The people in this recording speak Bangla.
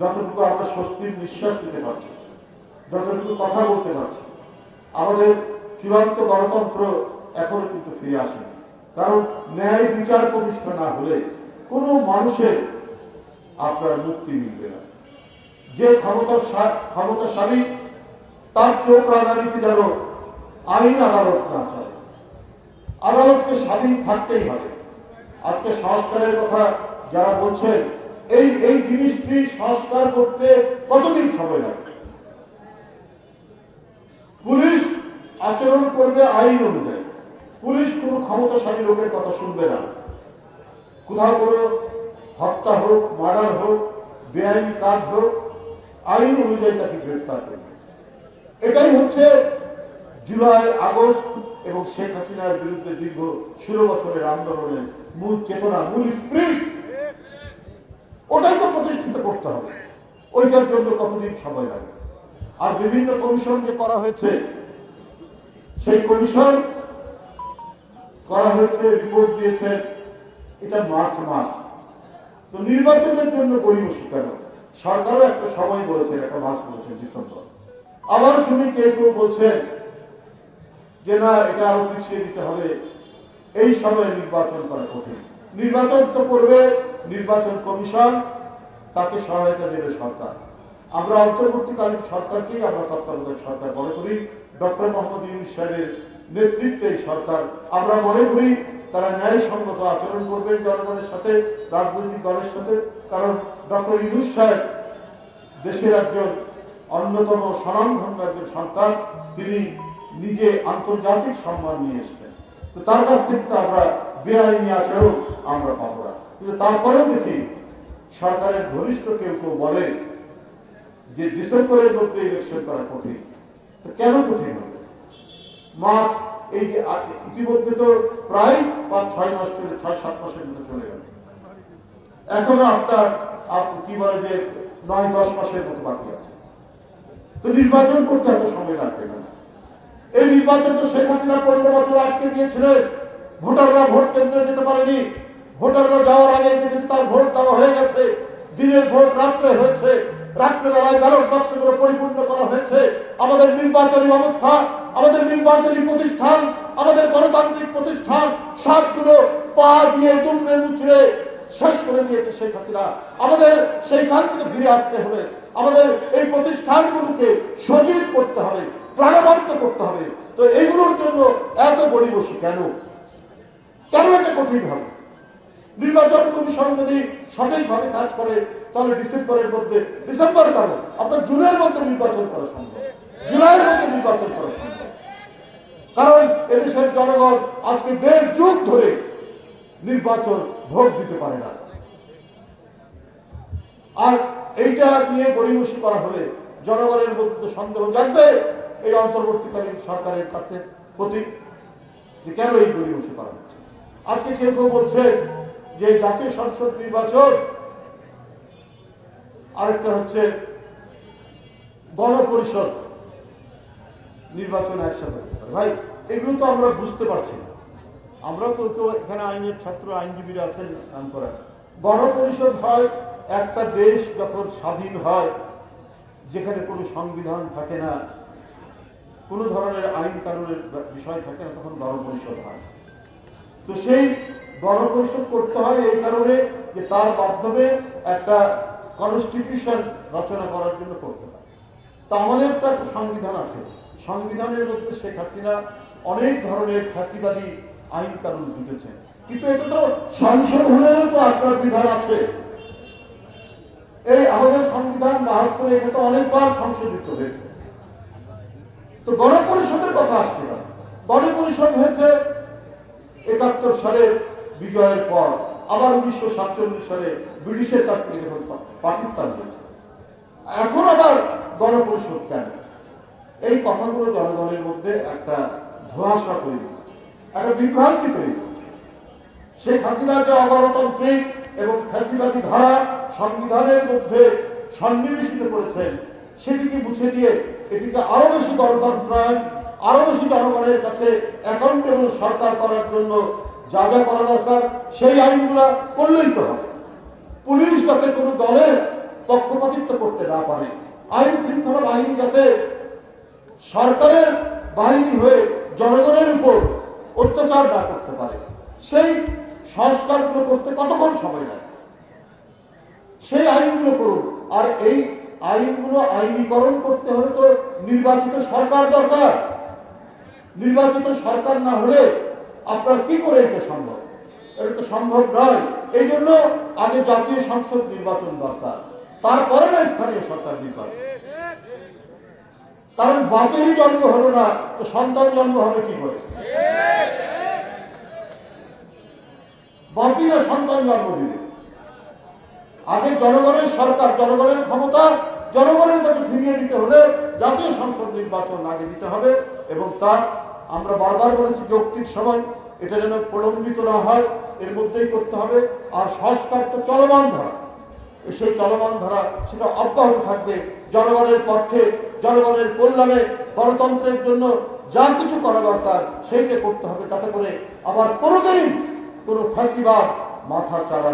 যতটুকু আমরা স্বস্তির নিঃশ্বাস নিতে পারছি, যতটুকু কথা বলতে পারছি, আমাদের চূড়ান্ত গণতন্ত্র এখনও কিন্তু ফিরে আসেনি। কারণ ন্যায় বিচার প্রতিষ্ঠা না হলে কোনো মানুষের আপনার মুক্তি মিলবে না। যে ক্ষমতার ক্ষমতাশালী, তার চোখ রাগানিতে যেন আইন আদালত না চলে। আদালতকে স্বাধীন থাকতেই হবে। আজকে সংস্কারের কথা যারা বলছেন এই এই জিনিসটি সংস্কার করতে কতদিন সময় লাগবে পুলিশ আচরণ করবে আইন অনুযায়ী। পুলিশ কোনো ক্ষমতাশালী লোকের কথা শুনবে না। কোথাও কোনো হত্যা হোক, মার্ডার হোক, বেআইনি কাজ হোক, আইন অনুযায়ী তাকে গ্রেপ্তার করবে। এটাই হচ্ছে জুলাই, আগস্ট এবং শেখ হাসিনার বিরুদ্ধে দীর্ঘ ষোলো বছরের আন্দোলনের মূল চেতনা, মূল স্প্রিট। ওটাই তো প্রতিষ্ঠিত করতে হবে। ওইটার জন্য কতদিন সময় লাগে? আর বিভিন্ন কমিশন যে করা হয়েছে, সেই কমিশন করা হয়েছে, রিপোর্ট দিয়েছে, এটা মার্চ মাস। তো নির্বাচনের জন্য গরিবসী কেন সরকারও একটা সময় বলেছে, একটা মাস বলেছে, ডিসেম্বর। আবার শুনি কেউ কেউ বলছেন যে না, এটা আরও পিছিয়ে দিতে হবে। এই সময়ে নির্বাচন করা কঠিন। নির্বাচন তো করবে নির্বাচন কমিশন তাকে সহায়তা দেবে সরকার। আমরা অন্তর্বর্তীকালীন সরকারকেই আমরা তত্ত্বাবধায়ক সরকার মনে করি। ডক্টর মোহাম্মদ ইউনুস সাহেবের নেতৃত্বে সরকার। আমরা মনে করি তারা ন্যায়সঙ্গত আচরণ করবেন জনগণের সাথে, রাজনৈতিক দলের সাথে। কারণ ডক্টর ইউনুস সাহেব দেশের একজন অন্যতম স্বনামধন্য একজন সন্তান। তিনি নিজে আন্তর্জাতিক সম্মান নিয়ে এসছেন। তো তার কাছ থেকে আমরা বেআইনি আচরণ আমরা পাবো না। কিন্তু তারপরেও দেখি সরকারের ঘনিষ্ঠ কেউ কেউ বলে যে ডিসেম্বরের মধ্যে ইলেকশন করা কঠিন। তো কেন কঠিন হবে? মার্চ, এই যে ইতিমধ্যে তো প্রায় পাঁচ, ছয় মাস চলে ছয়, সাত মাসের মধ্যে চলে গেল। এখনও আপনার আপ- কি বলে যে, নয়, দশ মাসের মতো বাকি আছে। তো নির্বাচন করতে এত সময় লাগবে না। এই নির্বাচন তো শেখ হাসিনা পনেরো বছর আটকে দিয়েছিলেন। ভোটাররা ভোট কেন্দ্রে যেতে পারেনি। ভোটাররা যাওয়ার আগে দেখেছি তার ভোট দেওয়া হয়ে গেছে। দিনের ভোট রাত্রে হয়েছে। রাত্রেবেলায় ব্যালট বক্সগুলো পরিপূর্ণ করা হয়েছে। আমাদের নির্বাচনী ব্যবস্থা, আমাদের নির্বাচনী প্রতিষ্ঠান, আমাদের গণতান্ত্রিক প্রতিষ্ঠান, সবগুলো পা দিয়ে দুমড়ে মুচড়ে শেষ করে দিয়েছে শেখ হাসিনা। আমাদের সেইখান থেকে ফিরে আসতে হলে আমাদের এই প্রতিষ্ঠানগুলোকে সজীব করতে হবে, প্রাণবন্ত করতে হবে। তো এইগুলোর জন্য এত গরিবসী কেন কঠিন হবে। নির্বাচন কমিশন যদি সঠিকভাবে কাজ করে, তাহলে ডিসেম্বরের মধ্যে, ডিসেম্বর কেন? আপনার জুনের মধ্যে নির্বাচন করা সম্ভব। জুলাইয়ের মধ্যে নির্বাচন করা সম্ভব। কারণ এদেশের জনগণ আজকে দেড় যুগ ধরে নির্বাচন ভোট দিতে পারে না। আর এইটা নিয়ে গরিমসি করা হলে জনগণের মধ্যে তো সন্দেহ জাগবে এই অন্তর্বর্তীকালীন সরকারের কাছে প্রতি যে কেন এই গরিমসি করা হচ্ছে। আজকে কেউ কেউ বলছেন যে জাতীয় সংসদ নির্বাচন, আরেকটা হচ্ছে গণপরিষদ নির্বাচন একসাথে ভাই, এগুলো তো আমরা বুঝতে পারছি না। আমরা তো তো এখানে আইনের ছাত্র আইনজীবীরা আছেন, নাম করার গণপরিষদ হয় একটা দেশ যখন স্বাধীন হয়, যেখানে কোনো সংবিধান থাকে না, কোনো ধরনের আইন কানুনের বিষয় থাকে না, তখন গণপরিষদ হয়। তো সেই গণপরিষদ করতে হয় এই কারণে যে তার মাধ্যমে একটা কনস্টিটিউশন রচনা করার জন্য করতে হয়। তো আমাদের তো একটা সংবিধান আছে। সংবিধানের মধ্যে শেখ হাসিনা অনেক ধরনের ফ্যাসিবাদী আইন কানুন জুটেছে কিন্তু এটা তো সংশোধনেরও তো আপনার বিধান আছে। এই আমাদের সংবিধান বাহাত্তরে এটা তো অনেকবার সংশোধিত হয়েছে। তো গণপরিষদের কথা আসছে না গণপরিষদ হয়েছে একাত্তর সালের বিজয়ের পর আবার উনিশশো সাতচল্লিশ সালে ব্রিটিশের কাছ থেকে যখন পাকিস্তান হয়েছে এখন আবার গণপরিষদ কেন? এই কথাগুলো জনগণের মধ্যে একটা ধোঁয়াশা তৈরি করছে একটা বিভ্রান্তি তৈরি করছে শেখ হাসিনা যে অগণতান্ত্রিক এবং ফ্যাসিবাদী ধারা সংবিধানের মধ্যে সন্নিবেশিত করেছেন, সেটিকে মুছে দিয়ে এটিকে আরও বেশি গণতন্ত্রায়ন আরও বেশি জনগণের কাছে অ্যাকাউন্টেবল সরকার করার জন্য যা যা করা দরকার, সেই আইনগুলো করলেই তো হবে। পুলিশ যাতে কোনো দলের পক্ষপাতী সভাপতিত্ব করতে না পারে, আইন শৃঙ্খলা বাহিনী যাতে সরকারের বাহিনী হয়ে জনগণের উপর অত্যাচার না করতে পারে, সেই সংস্কারগুলো করতে কতক্ষণ সময় লাগে? সেই আইনগুলো করুন। আর এই আইনগুলো আইনীকরণ করতে হলে তো নির্বাচিত সরকার দরকার। নির্বাচিত সরকার না হলে আপনার কি করে এটা সম্ভব? এটা তো সম্ভব নয়। এই জন্য আগে জাতীয় সংসদ নির্বাচন দরকার। তারপরে না স্থানীয় সরকার নির্বাচন। কারণ বাপেরই জন্ম হলো না, তো সন্তান জন্ম হবে কি করে? বাপি না সন্তান জন্ম দিবে। আগে জনগণের সরকার, জনগণের ক্ষমতা, জনগণের কাছে ফিরিয়ে দিতে হলে জাতীয় সংসদ নির্বাচন আগে দিতে হবে এবং তা আমরা বারবার বলেছি, যৌক্তিক সময়, এটা যেন প্রলম্বিত না হয়, এর মধ্যেই করতে হবে। আর সংস্কার তো চলমান ধারা। সেই চলমান ধারা, সেটা অব্যাহত থাকবে জনগণের পক্ষে, জনগণের কল্যাণে, গণতন্ত্রের জন্য যা কিছু করা দরকার, সেইটা করতে হবে। তাতে করে আবার কোনোদিন কোনো ফাঁসিবাদ মাথা চাড়া